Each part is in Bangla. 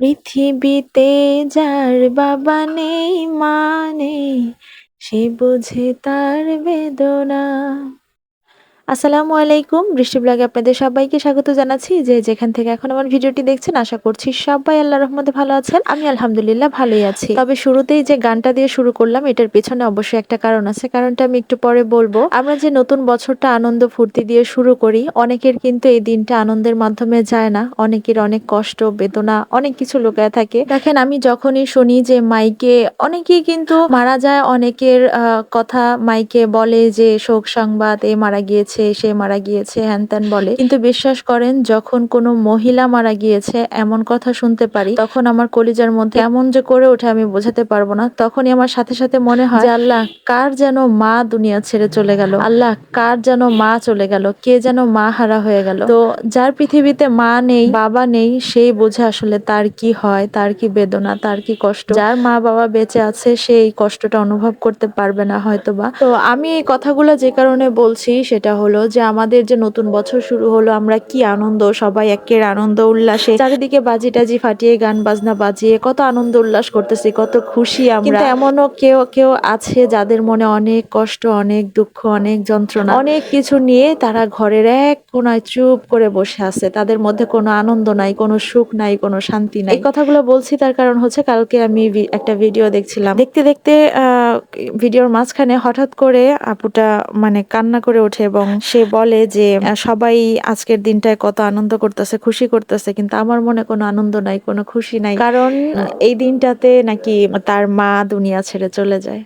পৃথিবীতে যার বাবা নেই মানে সে বোঝে তার বেদনা। আসসালামু আলাইকুম। বৃষ্টি ব্লগে আপনাদের সবাইকে স্বাগত জানাচ্ছি। যে যেখান থেকে এখন আমার ভিডিওটি দেখছেন, আশা করছি সবাই আল্লাহ রহমতে ভালো আছেন। আমি আলহামদুলিল্লাহ ভালোই আছি। তবে শুরুতেই যে গানটা দিয়ে শুরু করলাম, এটার পেছনে অবশ্যই একটা কারণ আছে। কারণটা আমি একটু পরে বলব। আমরা যে নতুন বছরটা আনন্দ ফুর্তি দিয়ে শুরু করি, অনেকের কিন্তু এই দিনটা আনন্দের মাধ্যমে যায় না। অনেকের অনেক কষ্ট, বেদনা, অনেক কিছু লোকায় থাকে। দেখেন, আমি যখনই শুনি যে মাইকে, অনেকেই কিন্তু মারা যায়, অনেকের কথা মাইকে বলে যে শোক সংবাদ, এ মারা গিয়েছে। সে মারা গিয়েছে, হ্যান ত্যান বলে। কিন্তু বিশ্বাস করেন, যখন কোনো মহিলা মারা গিয়েছে, এমন কথা শুনতে পারি, তখন আমার কলিজার মধ্যে এমন যে করে ওঠে আমি বোঝাতে পারব না। তখনই আমার সাথে সাথে মনে হয় যে আল্লাহ, কার যেন মা দুনিয়া ছেড়ে চলে গেল? আল্লাহ, কার যেন মা চলে গেল? কে যেন মা হারা হয়ে গেল? তো যার পৃথিবীতে মা নেই, বাবা নেই, সেই বোঝে আসলে তার কি হয়, তার কি বেদনা, তার কি কষ্ট। যার মা বাবা বেঁচে আছে সেই কষ্টটা অনুভব করতে পারবে না হয়তোবা। তো আমি এই কথাগুলো যে কারণে বলছি, সেটা হলো যে আমাদের যে নতুন বছর শুরু হলো আমরা কি আনন্দ সবাই একের আনন্দ উল্লাসে চারিদিকে বাজি টাজি ফাটিয়ে গান বাজনা বাজিয়ে কত আনন্দ উল্লাস করতেছি কত খুশি আমরা। এমনও কেউ কেউ আছে যাদের মনে অনেক কষ্ট অনেক দুঃখ অনেক যন্ত্রণা অনেক কিছু নিয়ে তারা ঘরের এক কোনায় চুপ করে বসে আছে। তাদের মধ্যে কোনো আনন্দ নাই কোনো সুখ নাই কোনো শান্তি নাই। এই কথাগুলো বলছি তার কারণ হচ্ছে কালকে আমি একটা ভিডিও দেখছিলাম। দেখতে দেখতে আহ, ভিডিওর মাঝখানে হঠাৎ করে আপুটা মানে কান্না করে ওঠে এবং সে বলে যে সবাই আজকের দিনটায় কত আনন্দ করতেছে খুশি করতেছে কিন্তু আমার মনে কোনো আনন্দ নাই কোনো খুশি নাই। কারণ এই দিনটাতে নাকি তার মা দুনিয়া ছেড়ে চলে যায়।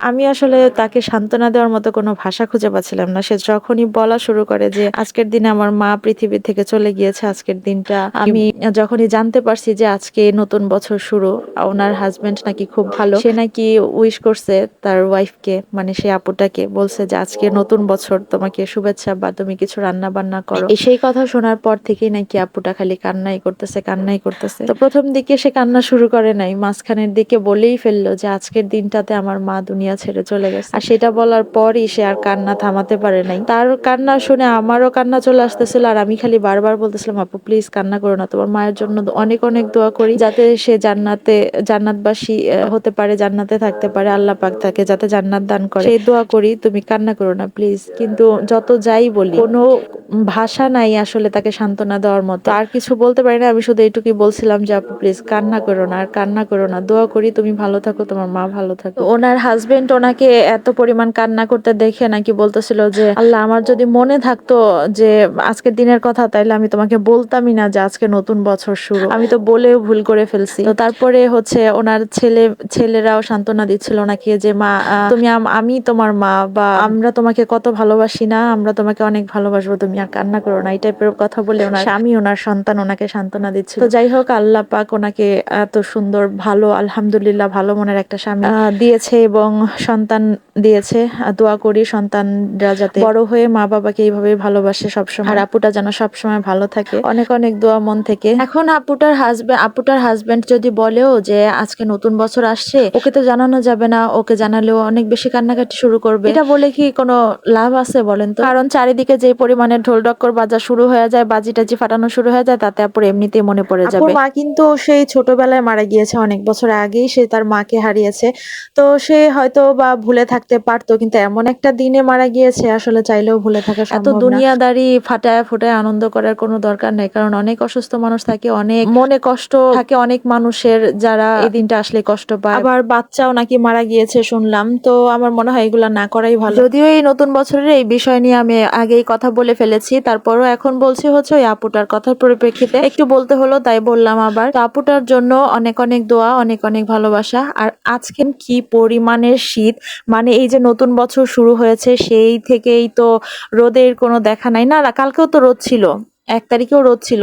আমি আসলে তাকে সান্ত্বনা দেওয়ার মতো কোনো ভাষা খুঁজে পাচ্ছিলাম না। সে যখনই বলা শুরু করে যে আজকের দিনে আমার মা পৃথিবী থেকে চলে গিয়েছে আজকের দিনটা আমি যখনই জানতে পারছি যে আজকে নতুন বছর শুরু ওনার হাজবেন্ড নাকি খুব ভালো সে নাকি উইশ করছে তার ওয়াইফকে মানে সে আপুটাকে বলছে যে আজকে নতুন বছর তোমাকে শুভেচ্ছা বা তুমি কিছু রান্না বান্না করো সেই কথা শোনার পর থেকেই নাকি আপুটা খালি কান্নাই করতেছে কান্নাই করতেছে। তো প্রথম দিকে সে কান্না শুরু করে নাই মাঝখানের দিকে বলেই ফেলল যে আজকের দিনটাতে আমার মা দুনিয়া ছেড়ে চলে গেছে। আর সেটা বলার পরই সে আর কান্না থামাতে পারে নাই। তার কান্না শুনে আমারও কান্না চলে আসতেছিল আর আমি খালি বারবার বলতেছিলাম আপু প্লিজ কান্না করো না তোমার মায়ের জন্য অনেক অনেক দোয়া করি যাতে সে জান্নাতে জান্নাতবাসী হতে পারে জান্নাতে থাকতে পারে আল্লাহ পাক তাকে যাতে জান্নাত দান করে। সেই দোয়া করি তুমি কান্না করো না প্লিজ কিন্তু যত যাই বলি কোনো ভাষা নাই আসলে তাকে সান্ত্বনা দেওয়ার মতো। আর কিছু বলতে পারি না আমি শুধু এইটুকুই বলছিলাম যে আপু প্লিজ কান্না করো না আর কান্না করো না দোয়া করি তুমি ভালো থাকো তোমার মা ভালো থাকো। ওনার ওনার হাজবেন্ড ওনাকে এত পরিমাণ কান্না করতে দেখে নাকি বলতেছিল যে, আল্লাহ, আমার যদি মনে থাকতো যে আজকের দিনের কথা, তাইলে আমি তোমাকে বলতামই না যে আজকে নতুন বছর শুরু। আমি তো বলেও ভুল করে ফেলছি। তো তারপরে হচ্ছে ওনার ছেলে, ছেলেরাও সান্ত্বনা দিচ্ছিল ওনাকে যে, মা তুমি আমি তোমার মা বা আমরা তোমাকে কত ভালোবাসি না, আমরা তোমাকে অনেক ভালোবাসবো, তুমি আর কান্না করো না। এই টাইপের কথা বলে ওনার স্বামী, ওনার সন্তান ওনাকে সান্ত্বনা দিচ্ছিল। তো যাই হোক, আল্লাহ পাক ওনাকে এত সুন্দর, ভালো, আলহামদুলিল্লাহ, ভালো মনের একটা স্বামী দিয়েছে এবং সন্তান দিয়েছে দোয়া করি সন্তানরা যাতে বড় হয়ে মা বাবাকে এইভাবে ভালোবাসে সবসময়। আর আপুটা যেন সবসময় ভালো থাকে। অনেক অনেক দোয়া মন থেকে। এখন আপুটার হাজবেন্ড আপুটার হাজবেন্ড যদি বলেও যে আজকে নতুন বছর আসছে ওকে তো জানানো যাবে না। ওকে জানালেও অনেক বেশি কান্নাকাটি শুরু করবে। এটা বলে কি কোনো লাভ আছে বলেন তো? কারণ চারিদিকে যে পরিমাণে ঢোল ডক্কর বাজা শুরু হয়ে যায় বাজি টাজি ফাটানো শুরু হয়ে যায় তাতে আপুর এমনিতেই মনে পড়ে যাবে। মা কিন্তু সেই ছোটবেলায় মারা গিয়েছে অনেক বছর আগেই সে তার মাকে হারিয়েছে। তো সে হয়তো বা ভুলে থাকতে পারতো কিন্তু এমন একটা দিনে মারা গিয়েছে আসলে চাইলেও ভুলে থাকা এত দুনিয়াদারি ফাটায় ফুটায় আনন্দ করার কোনো দরকার নেই কারণ অনেক অসুস্থ মানুষ থাকে অনেক মনে কষ্ট থাকে অনেক মানুষের যারা এই দিনটা আসলে কষ্ট পায়। আবার বাচ্চাও নাকি মারা গিয়েছে শুনলাম তো আমার মনে হয় এগুলা না করাই ভালো। যদিও এই নতুন বছরের এই বিষয় নিয়ে আমি আগেই কথা বলে ফেলেছি তারপরও এখন বলছি হচ্ছে ওই আপুটার কথার পরিপ্রেক্ষিতে। একটু বলতে হলো তাই বললাম আবার। তো আপুটার জন্য অনেক অনেক দোয়া অনেক অনেক ভালোবাসা। আর আজকে কি পরিমাণের শীত। মানে এই যে নতুন বছর শুরু হয়েছে সেই থেকেই তো রোদের কোনো দেখা নাই। না না, কালকেও তো রোদ ছিল। এক তারিখেও রোদ ছিল।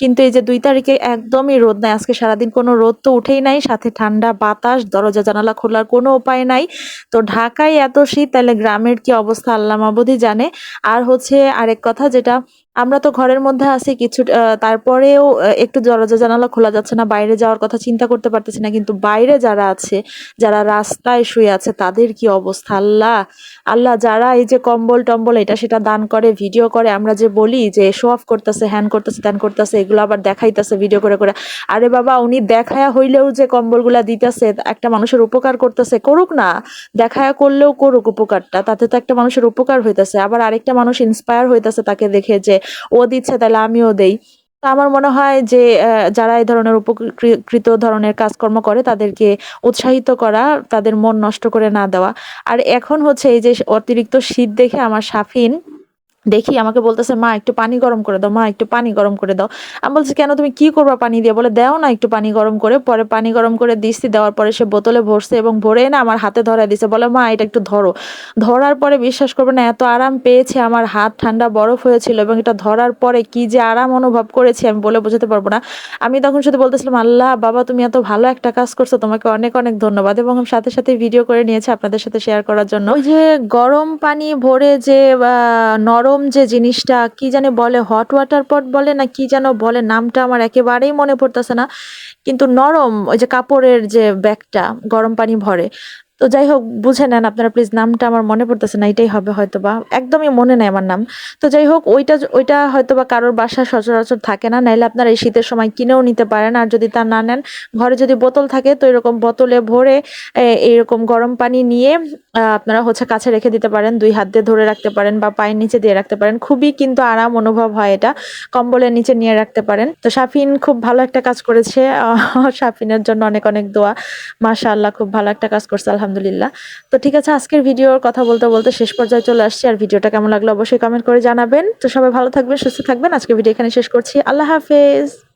কিন্তু এই যে দুই তারিখে একদমই রোদ নাই। আজকে সারাদিন কোনো রোদ তো উঠেই নাই। সাথে ঠান্ডা বাতাস দরজা জানালা খোলার কোনো উপায় নাই। তো ঢাকায় এত শীত তাহলে গ্রামের কি অবস্থা? আল্লাহ মাবুদি জানে। আর হচ্ছে আরেক কথা যেটা আমরা তো ঘরের মধ্যে আছি কিছু তারপরেও একটু দরজা জানালা খোলা যাচ্ছে না। বাইরে যাওয়ার কথা চিন্তা করতে পারতেছি না। কিন্তু বাইরে যারা আছে, যারা রাস্তায় শুয়ে আছে তাদের কি অবস্থা আল্লাহ! আল্লাহ যারা এই যে কম্বল-টম্বল এটা সেটা দান করে, ভিডিও করে আমরা যে বলি যে শো অফ করতেছে, হ্যান করতেছে, ত্যান করতেছে এগুলো আবার দেখাইতেছে ভিডিও করে, করে। আরে বাবা উনি দেখায়া হইলেও যে কম্বলগুলা দিতেছে, একটা মানুষের উপকার করতেছে, করুক না। দেখায়া করলেও করুক উপকারটা। তাতে তো একটা মানুষের উপকার হইতেছে। আবার আরেকটা মানুষ ইন্সপায়ার হইতেছে তাকে দেখে যে ও দিচ্ছে তাহলে আমিও দেই। তো আমার মনে হয় যে যারা এই ধরনের উপকৃত ধরনের কাজকর্ম করে তাদেরকে উৎসাহিত করা, তাদের মন নষ্ট করে না দেওয়া। আর এখন হচ্ছে এই যে অতিরিক্ত শীত দেখে আমার শাফিন দেখি আমাকে বলতেছে, "মা একটু পানি গরম করে দাও, মা একটু পানি গরম করে দাও।" আমি বলছি, "কেন তুমি কি করবা পানি দিয়ে?" বলে, "দেও না একটু পানি গরম করে।" পরে পানি গরম করে দিছি, দেওয়ার পরে সে বোতলে ভরছে এবং ভরে এনে আমার হাতে ধরায় দিছে। বলে, "মা এটা একটু ধরো।" ধরার পরে বিশ্বাস করবে না এত আরাম পেয়েছে আমার হাত ঠান্ডা বরফ হয়েছিল এবং এটা ধরার পরে কি যে আরাম অনুভব করেছি আমি বলে বোঝাতে পারব না। আমি তখন শুধু বলতেছিলাম, "আল্লাহ বাবা তুমি এত ভালো একটা কাজ করছ। তোমাকে অনেক, অনেক ধন্যবাদ।" এবং আমি সাথে, সাথে ভিডিও করে নিয়েছি আপনাদের সাথে শেয়ার করার জন্য। ওই যে গরম পানি ভরে যে আ নরম যে জিনিসটা, কি জানে বলে হট ওয়াটার পট বলে না কি যেন বলে, নামটা আমার একেবারেই মনে পড়তেছে না। কিন্তু নরম ওই যে কাপড়ের যে ব্যাগটা, গরম পানি ভরে। তো যাই হোক বুঝে নেন আপনারা প্লিজ নামটা আমার মনে পড়তেছে না। এটাই হবে হয়তোবা। একদমই মনে নাই আমার নাম। তো যাই হোক ওইটা ওইটা হয়তোবা কারোর বাসায় সচরাচর থাকে না। নাইলে আপনারা এই শীতের সময় কিনেও নিতে পারেন। আর যদি তা না নেন ঘরে যদি বোতল থাকে তো এরকম বোতলে ভরে এইরকম গরম পানি নিয়ে আপনারা হচ্ছে কাছে রেখে দিতে পারেন। দুই হাত দিয়ে ধরে রাখতে পারেন বা পায়ের নিচে দিয়ে রাখতে পারেন। খুবই কিন্তু আরাম অনুভব হয় এটা। কম্বলের নিচে নিয়ে রাখতে পারেন। তো সাফিন খুব ভালো একটা কাজ করেছে। আ শাফিনের জন্য অনেক, অনেক দোয়া। মাশাআল্লাহ খুব ভালো একটা কাজ করছে আলহামদুলিল্লাহ। তো ঠিক আছে আজকের ভিডিওর কথা বলতে, বলতে শেষ পর্যায়ে চলে আসছি। আর ভিডিওটা কেমন লাগল অবশ্যই কমেন্ট করে জানাবেন। তো সবাই ভালো থাকবেন, সুস্থ থাকবেন। আজকে ভিডিও এখানে শেষ করছি। আল্লাহ হাফেজ।